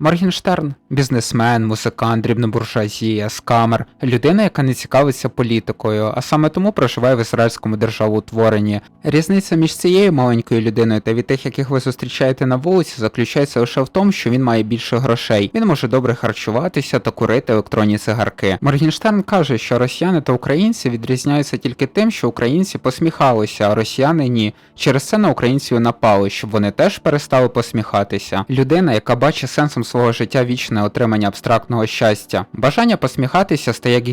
Моргенштерн бізнесмен, музикант, дрібнобуржуазія, скамер, людина, яка не цікавиться політикою, а саме тому проживає в ізраїльському державоутворенні. Різниця між цією маленькою людиною та від тих, яких ви зустрічаєте на вулиці, заключається лише в тому, що він має більше грошей. Він може добре харчуватися та курити електронні цигарки. Моргенштерн каже, що росіяни та українці відрізняються тільки тим, що українці посміхалися, а росіяни ні. Через це на українців напали, щоб вони теж перестали посміхатися. Людина, яка бачить сенсом свого життя вічне отримання абстрактного щастя. Бажання посміхатися стає як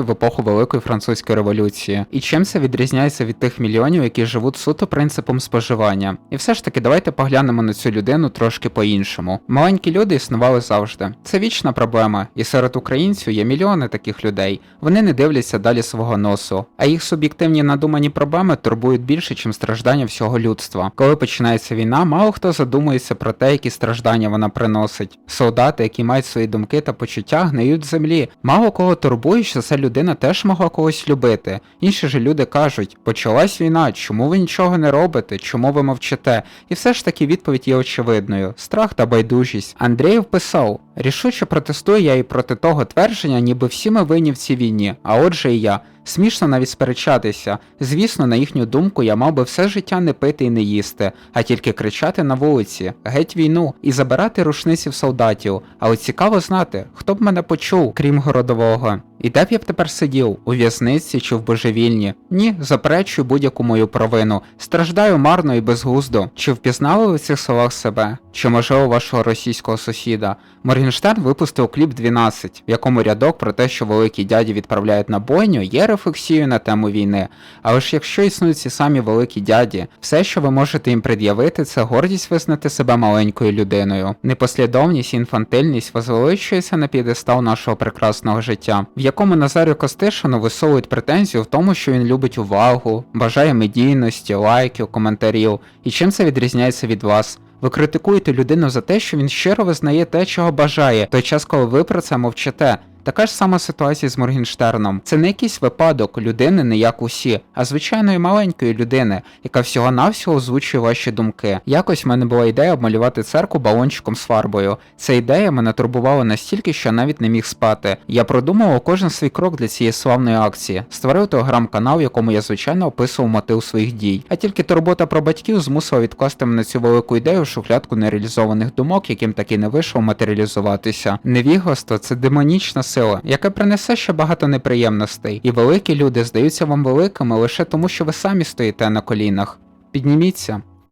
в епоху Великої французької революції. І чим це відрізняється від тих мільйонів, які живуть суто принципом споживання? І все ж таки, давайте поглянемо на цю людину трошки по-іншому. Маленькі люди існували завжди. Це вічна проблема, і серед українців є мільйони таких людей. Вони не дивляться далі свого носу, а їх суб'єктивні надумані проблеми турбують більше, чим страждання всього людства. Коли починається війна, мало хто задумується про те, які страждання вона приносить. Солдати, які мають свої думки та почуття, гниють землі. Мало кого турбує, що ця людина теж могла когось любити. Інші ж люди кажуть: почалась війна, чому ви нічого не робите, чому ви мовчите? І все ж таки відповідь є очевидною: страх та байдужість. Андрієв писав: рішуче протестую я і проти того твердження, ніби всі ми винні в цій війні, а отже і я. Смішно навіть сперечатися. Звісно, на їхню думку, я мав би все життя не пити і не їсти, а тільки кричати на вулиці, геть війну і забирати рушниці в солдатів. Але цікаво знати, хто б мене почув, крім городового. І де б я б тепер сидів, у в'язниці чи в божевільні? Ні, заперечую будь-яку мою провину. Страждаю марно і безглуздо. Чи впізнали ви в цих словах себе? Чи можливо вашого російського сусіда? Моргенштерн випустив кліп 12, в якому рядок про те, що великі дяді відправляють на бойню, є рефлексією на тему війни. Але ж якщо існують ці самі великі дяді, все, що ви можете їм пред'явити, це гордість визнати себе маленькою людиною. Непослідовність і інфантильність возвеличується на підестал нашого прекрасного життя, якому Назарю Костишину висовують претензію в тому, що він любить увагу, бажає медійності, лайків, коментарів. І чим це відрізняється від вас? Ви критикуєте людину за те, що він щиро визнає те, чого бажає, той час, коли ви про це мовчите. Така ж сама ситуація з Моргенштерном. Це не якийсь випадок людини, не як усі, а звичайної маленької людини, яка всього-навсього озвучує ваші думки. Якось в мене була ідея обмалювати церкву балончиком з фарбою. Ця ідея мене турбувала настільки, що навіть не міг спати. Я продумував кожен свій крок для цієї славної акції, створив телеграм-канал, в якому я звичайно описував мотив своїх дій. А тільки турбота про батьків змусила відкласти мене цю велику ідею в шухлядку нереалізованих думок, яким таки не вийшло матеріалізуватися. Невігластво це демонічна сила, яка принесе ще багато неприємностей, і великі люди здаються вам великими лише тому, що ви самі стоїте на колінах. Підніміться,